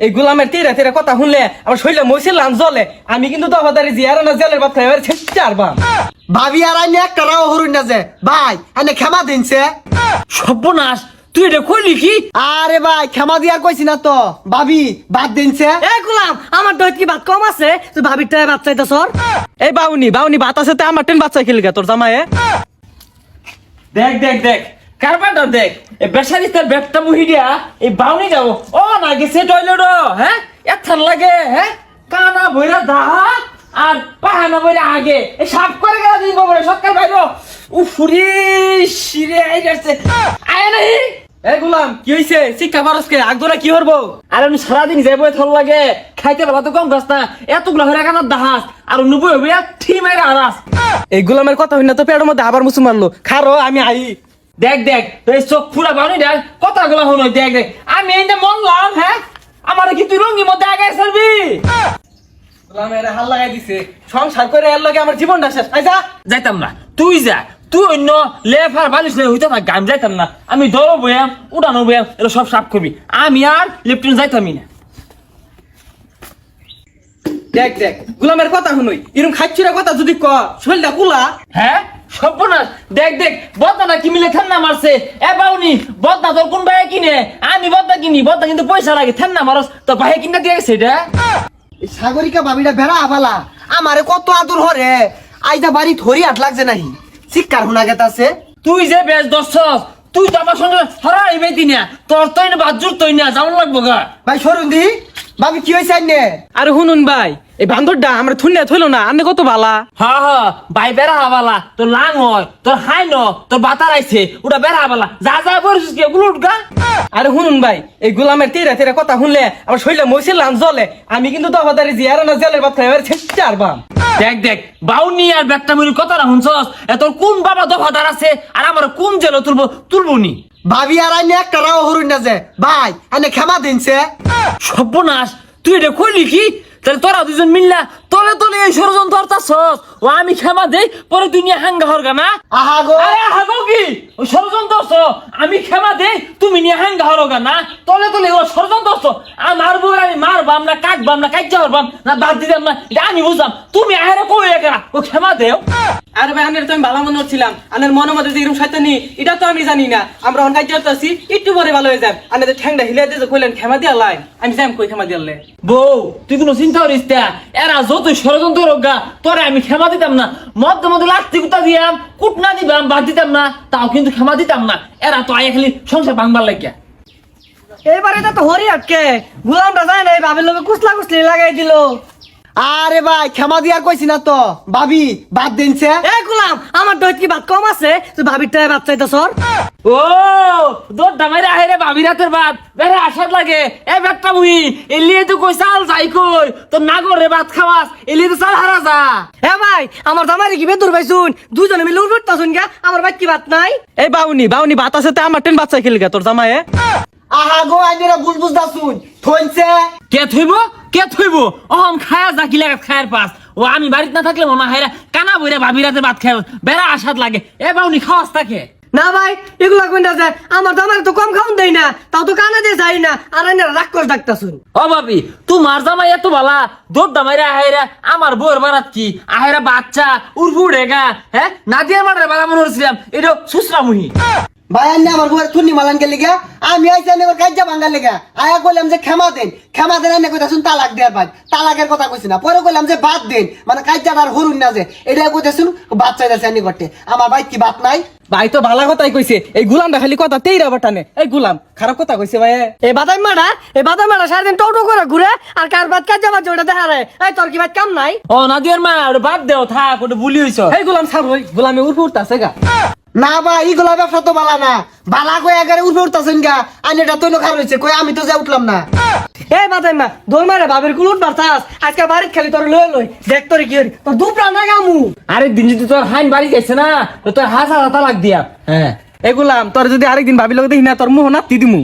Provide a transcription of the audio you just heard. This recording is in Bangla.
এই গোলামের তেরা তেরা কথা শুনলে আমার শরীরে মইছিল লাম জ্বলে। আমি কিন্তু দফাদারি জিয়ার না জেলের ভাবি আর একটা রাও হরুন না যে। ভাই আইনে ক্ষমা দিনছে সর্বনাশ তুই এটা কইলি কি? আরে ভাই ক্ষমা দিয়া কইছি না তো। ভাবি বাদ দিনছে এ গোলাম আমার দইত কি ভাত কম আছে। তুই ভাবির টাকা ভাত চাইতে সর এই বাউনি বাউনি বাত আছে তে আমার টেন বাচ্চা খেলি গা তোর জামায়ে দেখ দেখ দেখ। কারবারটা দেখ? এই বেসারিস্তার ব্যাগটা মুহি দিয়া এই বাউনি যাও। ও, না, গেছে টয়লেট হ্যাঁ? এথান লাগে হ্যাঁ? কানা বইরা দাহা আর পাহানা আগে। এই সাপ করে গেলা দিন বাবরে সরকার বাইরো উফুরি শিরে আই যাচ্ছে। আয় নাই এই গোলাম, কি হইছে? শিক্ষা পারসকে আগদরা কি হরবো? আর আমি সারাদিন যাব থল লাগে। খাইতে পারবা তো কম গাছ না। এতগুলো হয়ে কানার দাহাস আর নুবই হবি ঠি মাইরা আরাস। এই গোলামের কথা হইনা তো পেটের মধ্যে আবার মুসু মারলো। খারো, আমি আই। দেখ দেখ তুই চোখ ফুলা পাওনি দেখ কথাগুলো শুনো দেখ দেখ। আমি এই যে মরলাম হ্যাঁ? আমার কি তুই রঙ্গি মধ্যে আগে সারবি গোলামের হাল লাগাই দিছে। সংসার করে এর লগে আমার জীবনটা শেষ। যাইতাম না। তুই যা। তুই অন্য লেফার বালিশ লয়ে হইতে থাক আমি যাইতাম না। আমি ধরো বয়াম উড়ানো বয়াম এটা সব সাফ করবি। আমি আর লেফটেন্ট যাইতামই না। দেখ দেখ গোলামের কথা শুনুই এরকম খাচ্ছিরা কথা যদি ক শরীরটা কুলা। হ্যাঁ? সর্বনাশ। দেখ দেখ বদনা কি মিলে থান্না মারছে। এ বাউনি বদনা তোর কোন ভাইয়া কিনে? আমি বদনা কিনি বদনা কিন্তু পয়সা লাগে থান্না মারস। তো ভাই কিনা দিয়ে গেছে এটা? সাগরিকা বাবিটা বেড়া আবালা আমারে কত আদর হরে। আইজা বাড়ি ধরি আট লাগছে নাহি। শিক্ষার হুনা গেতাছে। তুই যে বেশ দর্শক তুই তো আমার সঙ্গে এই বেতি না তোর তৈ না বাজুর তৈ না যাওয়ার লাগবো গা। ভাই সরুন দি। ভাবি কি হয়েছে আইনে? আরে শুনুন ভাই এই বান্দরটা আমরা থুনিয়া থইলো না আনে কত বালা? হা হা ভাই বেড়া হাবালা তোর লাং হয় তোর হাই ন তোর বাতার আইছে ওটা বেড়া হাবালা যা যা বলছিস কি ওগুলো উঠগা আরে শুনুন ভাই এই গোলামের তেরা তেরা কথা শুনলে আমার শরীরে মইছিল লাম জলে আমি কিন্তু দফাদারি জিয়ার না জেলের বাদ খাই এবার ছেড়ে আরবাম দেখ দেখ বাউনি আর ব্যাটটা মুড়ি কথা না শুনছস? এ তোর কোন বাবা দফাদার আছে? আর আমার কোন জেলে তুলবো তুলবো নি ভাবি আর আইনে একটা রাও হরুন না যে। ভাই আইনে ক্ষমা দিনছে। সর্বনাশ তুই এটা করলি কি? তাহলে তোরা দুজন মিল্লা। তলে তলে এই ষড়যন্ত্র ও আমি ক্ষমা দেই পরে তুই নিয়ে হাঙ্গা হরগা না? আহা গো। আরে হাগো কি? ওই ষড়যন্ত্র। আমি ক্ষমা দেই তুমি নিয়ে হাঙ্গা হরগা না? তলে তলে ও ষড়যন্ত্র। আর মারবো আর আমি মারবাম না কাটবাম না কাটতে হরবাম না বাদ দিতাম না এটা আমি বুঝলাম। তুমি আহারে কই একা ও ক্ষমা দেও। আরে ভাই আনের তো আমি ভালো মনে হচ্ছিলাম। আনের মনে মধ্যে যে এরকম শয়তানি এটা তো আমি জানি না। আমরা অনকাই করতেছি একটু পরে ভালো হয়ে যাবে। আনের ঠ্যাংটা হিলে দিয়ে কইলেন ক্ষমা দিয়া লাই। আমি যাই কই ক্ষমা দিয়া লাই? বউ তুই কোনো চিন্তা করিস না। এরা যত ষড়যন্ত্র রোগা তোরে আমি ক্ষমা দিতাম না। মধ্যে মধ্যে লাত্তি কুতা দিয়াম কুটনা দিবাম বাদ দিতাম না। তাও কিন্তু ক্ষমা দিতাম না। এরা তো আয় খালি সংসার ভাঙবার লাগিয়া। এইবারে তো হরি আটকে গোলামটা যায় না এই ভাবির লোকে কুসলা কুসলি লাগাই দিল। আরে ভাই ক্ষমা দিয়া কইছি না তো। ভাবি বাদ দিনছে এ গোলাম আমার দইত কি ভাত কম আছে? তুই ভাবির টাকা ভাত চাইতে সর ও তোর দামাইরে আহেরে ভাবি রাতের ভাত বেড়ে আসার লাগে। এ ব্যাগটা মুহি এলিয়ে তো কই চাল যাই কই। তোর নাগরে ভাত খাওয়াস এলিয়ে তো চাল হারা যা। এ ভাই আমার জামাই কি বেদুর পাইছুন? দুজনে মিলে উঠতাছুন গা আমার বাইক কি ভাত নাই? এই বাউনি বাউনি বাত আছে তে আমার টেন বাচ্চা খেলি গা তোর জামায়ে আহা গো আইনেরা বুঝবুঝ দাসুন থইছে কে থইব? কে থইব অহম খায়া যা কি লাগে খায়ের পাস। ও আমি বাড়িতে না থাকলে মনে হয় কানা বইরা ভাবি রাতে ভাত খায়। বেড়া আসাদ লাগে। এ বাউনি খাওয়াস তাকে না ভাই এগুলা কোনটা যায় আমার জামাই তো কম খাওন দেয় না তাও তো কানা দিয়ে যাই না আর আইনারা রাগ করে ডাকতাছুন ও ভাবি তোমার জামাই এত বালা দৌড় দামাইরা আহেরা আমার বউর বারাত কি? আহেরা বাচ্চা উড়বু উড়েগা হ্যাঁ? নাদিয়ার মাঠের বালা মনে হচ্ছিলাম এটা সুসরামুহি। ভাই আন্নে আমার বউয়ের থুন্নি মালান কে লিগা। আমি আইছি আন্নে আমার কাজ্জা ভাঙ্গার লিগা। আয়া কইলাম যে ক্ষমা দেন। ক্ষমা দেন আন্নে কইতাছুন তালাক দেয়ার ভাই। তালাকের কথা কইছি না। পরে কইলাম যে বাদ দেন। মানে কাজ্জা আর হরুন না যে। এটা কইতাছুন বাচ্চা যাচ্ছে আন্নি করতে আমার ভাই কি বাত নাই? ভাই তো ভালো কথাই কইছে। এই গুলামটা খালি কথা তেইরা বাটানে এই গুলাম খারাপ কথা কইছে ভাই। এই বাদাম মারা এই বাদাম মারা সারাদিন টোটো করে ঘুরে আর কার বাদ কাজ যাবার ওটা দেখা রে এই তোর কি বাদ কাম নাই? ও নাদিয়ার মা বাদ দেও থাক ওটা বুলি হইছ। এই গুলাম ছাড় ওই গুলামে উঠে উঠতাছে গা। না বা এইগুলা ব্যবসা তো বালা না। বালা কই আগারে উঠে উঠতেছেন গা। আন্নেটা তো খারাপ হয়েছে কই আমি তো যা উঠলাম না। এই মাথায় মা দোল মারে বাবের কুল উঠবার থাস আজকে বাড়িত খালি তোর লই লই দেখ তোর কি হরি তোর দুপরা না গামু আরেক দিন যদি তোর হাইন বাড়ি গেছে না তো তোর হাসা হাতা লাগ দিয়া হ্যাঁ এগুলাম গুলাম তোর যদি আরেকদিন ভাবি লগে দেখি না তোর মুহ না দিদিমু